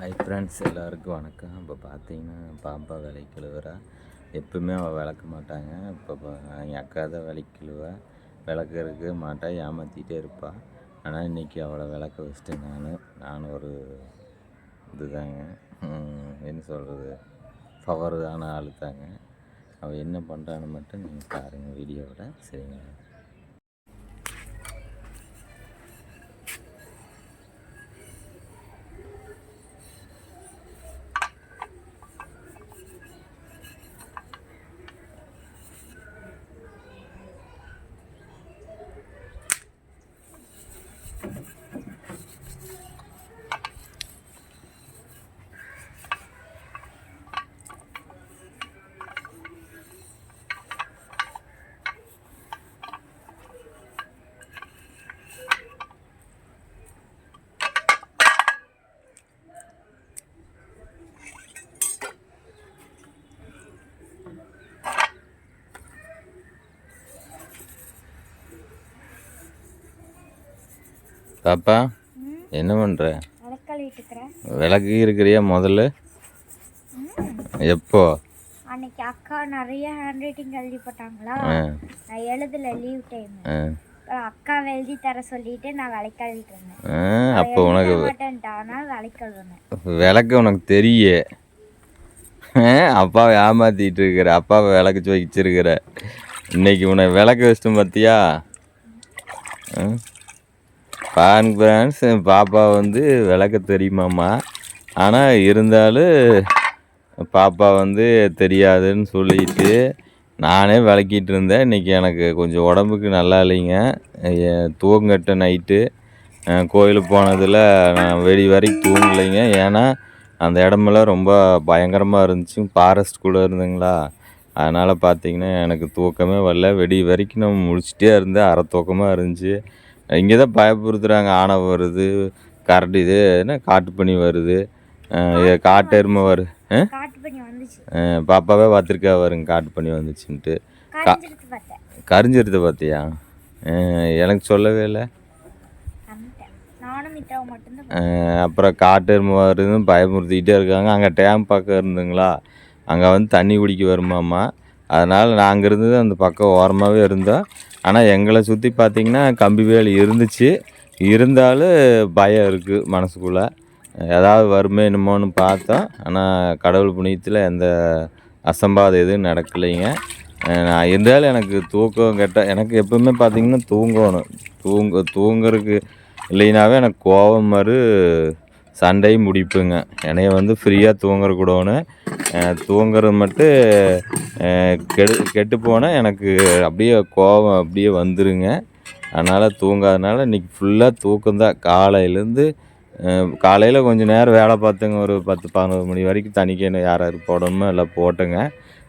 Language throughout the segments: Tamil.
ஹை ஃப்ரெண்ட்ஸ் எல்லாருக்கும் வணக்கம். இப்போ பார்த்தீங்கன்னா பாப்பா விலைக்கு கழுவுறா எப்பவுமே அவள் விளக்க மாட்டாங்க. இப்போ எங்கள் அக்கா தான் விலைக்கு கழுவா விளக்கறதுக்கு மாட்டா ஏமாற்றிட்டே இருப்பாள் ஆனால் இன்றைக்கி அவளை விளக்க வச்சுட்டேன் நான் நான் ஒரு இதுதாங்க. என்ன சொல்கிறது பவரான ஆளு தாங்க அவள் என்ன பண்ணுறான்னு மட்டும் நீங்கள் பாருங்கள் வீடியோவில் சரிங்களா? பாப்பா என்ன பண்ணுற விளக்கு இருக்கிறியா முதல்ல? எப்போ? அன்னைக்கு அக்கா நிறைய ஹேண்ட் ரைட்டிங் எழுதி போட்டாங்களா? ஆ. நான் எழுதல லீவ் டைம் ஆ. அக்கா எழுதி தர சொல்லிட்டு நான் விளக்கு எழுதிட்டு இருந்தேன் ஆ, அப்போ உனக்கு விளக்கு உனக்கு தெரிய அப்பாவை ஏமாத்திட்டு இருக்கிற அப்பாவை விளக்கு வச்சிருக்கிற. இன்னைக்கு உன்னை விளக்கு வச்சிட்டோம் பார்த்தியா பாருங்க என் பாப்பா வந்து விளக்க தெரியுமாம்மா. ஆனால் இருந்தாலும் பாப்பா வந்து தெரியாதுன்னு சொல்லிட்டு நானே விளக்கிட்டு இருந்தேன். இன்றைக்கி எனக்கு கொஞ்சம் உடம்புக்கு நல்லா இல்லைங்க. தூங்கட்ட நைட்டு. கோயிலுக்கு போனதில் நான் வெடி வரைக்கும் தூங்கலைங்க. ஏன்னா அந்த இடமெல்லாம் ரொம்ப பயங்கரமாக இருந்துச்சு. ஃபாரஸ்ட் கூட இருந்துங்களா? அதனால் பார்த்திங்கன்னா எனக்கு தூக்கமே வரல. வெடி வரைக்கும் நான் முடிச்சுட்டே இருந்தேன். அரை தூக்கமாக இருந்துச்சு. இங்கே தான் பயப்படுத்துகிறாங்க ஆனை வருது கரடி இது என்ன காட்டுப்பனி வருது. காட்டு எருமை வரு பாப்பாவே பார்த்துருக்கா வருங்க காட்டு பண்ணி வந்துச்சுன்ட்டு. கரைஞ்சிருத்து பார்த்தியா? எனக்கு சொல்லவே இல்லை. அப்புறம் காட்டு எருமை வருதுன்னு பயமுறுத்திக்கிட்டே இருக்காங்க. அங்கே டேம் பக்கம் இருந்துங்களா? அங்கே வந்து தண்ணி குடிக்க வருமாம்மா. அதனால் நாங்கள் இருந்தது அந்த பக்கம் ஓரமாகவே இருந்தோம். ஆனால் எங்களை சுற்றி பார்த்தீங்கன்னா கம்பி வேலி இருந்துச்சு. இருந்தாலும் பயம் இருக்குது மனசுக்குள்ளே. ஏதாவது வருமே என்னமோன்னு பார்த்தோம். ஆனால் கடவுள் புண்ணியத்தில் எந்த அசம்பாதம் எதுவும் நடக்கலைங்க. நான் இருந்தாலும் எனக்கு தூக்கம் கெட்ட எனக்கு எப்பவுமே பார்த்திங்கன்னா தூங்கணும். தூங்க தூங்குறதுக்கு இல்லைனாவே எனக்கு கோபம் மறு சண்டையும் முடிப்புங்க. என்னைய வந்து ஃப்ரீயாக தூங்குறக்கூடணும் தூங்குறது மட்டும் கெடு கெட்டு போனால் எனக்கு அப்படியே கோபம் அப்படியே வந்துருங்க. அதனால் தூங்காதனால இன்றைக்கி ஃபுல்லாக தூக்கம்தான் காலையிலேருந்து காலையில் கொஞ்சம் நேரம் வேலை பார்த்தேங்க. ஒரு பத்து பதினோரு மணி வரைக்கும் தனிக்கணும் யார் யார் போடணுமோ எல்லாம் போட்டேங்க.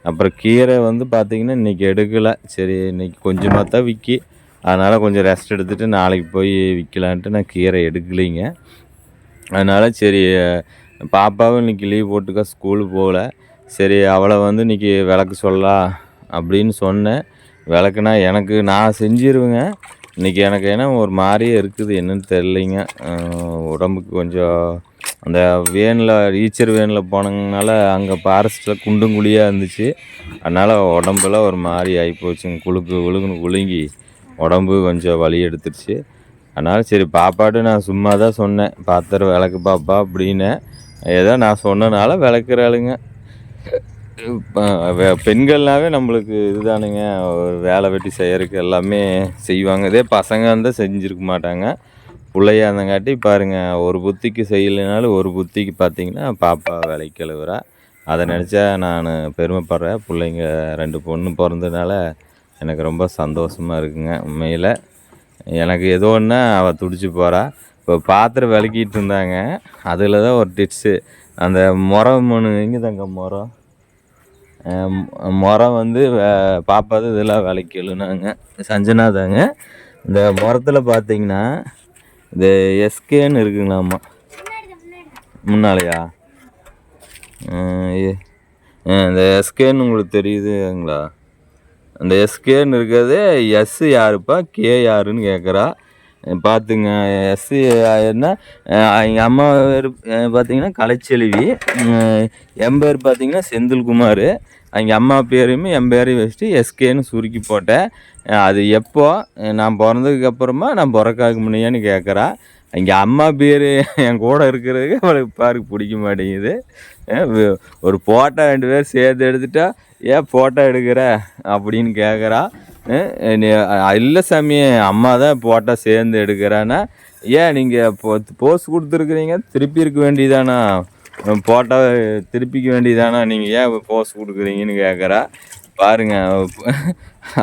அப்புறம் கீரை வந்து பார்த்திங்கன்னா இன்றைக்கி எடுக்கலை. சரி இன்றைக்கி கொஞ்சமாக தான் விற்கி அதனால் கொஞ்சம் ரெஸ்ட் எடுத்துகிட்டு நாளைக்கு போய் விற்கலான்ட்டு நான் கீரை எடுக்கலைங்க. அதனால் சரி பாப்பாவும் இன்றைக்கி லீவ் போட்டுக்கா ஸ்கூலு போகல. சரி அவளை வந்து இன்றைக்கி விளக்கு சொல்லலாம் அப்படின்னு சொன்னேன். விளக்குனா எனக்கு நான் செஞ்சிருவேங்க. இன்றைக்கி எனக்கு ஏன்னா ஒரு மாதிரியே இருக்குது என்னன்னு தெரிலிங்க உடம்புக்கு கொஞ்சம் அந்த வேனில் ஈச்சர் வேனில் போனதுனால அங்கே ஃபாரஸ்ட்டில் குண்டும் குழியாக இருந்துச்சு. அதனால் உடம்பெல்லாம் ஒரு மாதிரி ஆகிப்போச்சுங்க குழுக்கு குலுக்குன்னு குலுங்கி உடம்பு கொஞ்சம் வலி எடுத்துருச்சு. அதனால் சரி பாப்பாட்டு நான் சும்மா தான் சொன்னேன். பாத்திரம் விளக்கு பாப்பா அப்படின்னு. ஏதோ நான் சொன்னனால விளக்குறாளுங்க. பெண்கள்னாவே நம்மளுக்கு இதுதானுங்க. ஒரு வேலை வெட்டி செய்யறதுக்கு எல்லாமே செய்வாங்க. இதே பசங்க இருந்தால் செஞ்சுருக்க மாட்டாங்க. பிள்ளையா இருந்தங்காட்டி பாருங்க ஒரு புத்திக்கு செய்யலைனாலும் ஒரு புத்திக்கு பார்த்தீங்கன்னா பாப்பா வேலைக்கு கழுவுறா. அதை நினச்சா நான் பெருமைப்படுறேன். பிள்ளைங்க ரெண்டு பொண்ணு பிறந்ததுனால எனக்கு ரொம்ப சந்தோஷமாக இருக்குங்க உண்மையில். எனக்கு ஏதோ ஒன்று அவள் துடிச்சு போகிறா இப்போ பாத்திரம் விளக்கிட்டு இருந்தாங்க. அதில் தான் ஒரு டிப்ஸு அந்த முறம் ஒன்று எங்கே தாங்க முறம் முறம் வந்து வே- பாப்பாது இதெல்லாம் விலைக்கு எழுனாங்க சஞ்சனா தாங்க. இந்த முறத்தில் பார்த்தீங்கன்னா இந்த எஸ்கேன்னு இருக்குங்களாம்மா முன்னாலையா? இந்த எஸ்கேன்னு உங்களுக்கு தெரியுதுங்களா? அந்த எஸ்கேன்னு இருக்கிறது எஸ் யாருப்பா? கே யாருன்னு கேட்குறா பார்த்துங்க எஸ்சி என்ன? எங்கள் அம்மா பேர் பார்த்தீங்கன்னா கலைச்செல்வி என் பேர் பார்த்தீங்கன்னா செந்தில்குமார். எங்கள் அம்மா பேரையுமே என் பேரையும் வச்சுட்டு எஸ்கேன்னு சுருக்கி போட்டேன். அது எப்போ? நான் பிறந்ததுக்கு அப்புறமா நான் பிறக்காக்கு முன்னையான்னு கேட்குறா எங்கள் அம்மா பேர் என் கூட இருக்கிறதுக்கு அவளுக்கு பாருக்கு பிடிக்க மாட்டேங்குது. ஒரு ஃபோட்டோ ரெண்டு பேர் சேர்த்து எடுத்துட்டா ஏன் ஃபோட்டோ எடுக்கிற? அப்படின்னு கேட்குறா இல்லை சாமி அம்மா தான் ஃபோட்டோ சேர்ந்து எடுக்கிறேன்னா ஏன் நீங்கள் போஸ்ட் கொடுத்துருக்குறீங்க திருப்பி இருக்க வேண்டியதானா? ஃபோட்டோ திருப்பிக்க வேண்டியதானா? நீங்கள் ஏன் போஸ்ட் கொடுக்குறீங்கன்னு கேட்குறா பாருங்க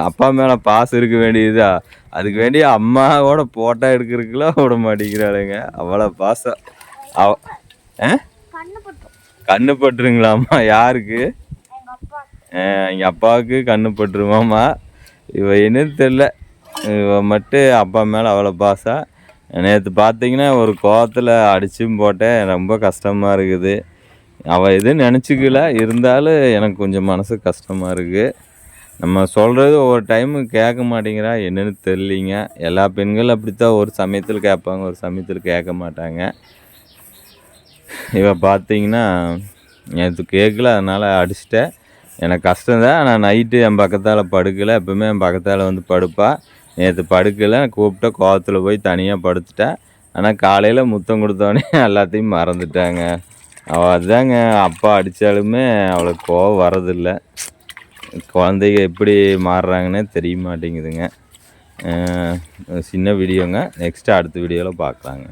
அப்பா மேலே பாசம் இருக்க வேண்டியதா அதுக்கு வேண்டிய அம்மாவோட ஃபோட்டோ எடுக்கிறதுக்குலாம் விட மாட்டேங்கிறாளுங்க. அவ்வளோ பாசம். அவ கண்ணு பட்டுருங்களாம்மா யாருக்கு? எங்கள் அப்பா எங்கள் அப்பாவுக்கு கண்ணு பட்டுருமாம்மா. இவ என்னன்னு தெரில இவ மட்டும் அப்பா மேலே அவ்வளோ பாசம். நேற்று பார்த்தீங்கன்னா ஒரு கோவத்தில் அடிச்சும் போட்டேன். ரொம்ப கஷ்டமாக இருக்குது. அவள் எதுவும் நினச்சிக்கல. இருந்தாலும் எனக்கு கொஞ்சம் மனசு கஷ்டமாக இருக்குது நம்ம சொல்கிறது ஒவ்வொரு டைமு கேட்க மாட்டேங்கிறா. என்னன்னு தெரியலிங்க. எல்லா பெண்களும் அப்படித்தான். ஒரு சமயத்தில் கேட்பாங்க ஒரு சமயத்தில் கேட்க மாட்டாங்க. இவ பார்த்தீங்கன்னா நேற்று கேட்கல அதனால் அடிச்சிட்டேன். எனக்கு கஷ்டம்தான் ஆனால் நைட்டு என் பக்கத்தால் படுக்கலை. எப்பவுமே என் பக்கத்தால் வந்து படுப்பா. நேற்று படுக்கலை. கூப்பிட்ட கோவத்தில் போய் தனியாக படுத்துட்டேன். ஆனால் காலையில் முத்தம் கொடுத்தோடனே எல்லாத்தையும் மறந்துட்டாங்க. அவள் அதுதாங்க அப்பா அடித்தாலுமே அவளுக்கு கோவம் வரதில்லை குழந்தைங்க எப்படி மாறுறாங்கன்னே தெரிய மாட்டேங்குதுங்க. சின்ன வீடியோங்க. நெக்ஸ்ட்டு அடுத்த வீடியோவில் பார்க்கலாங்க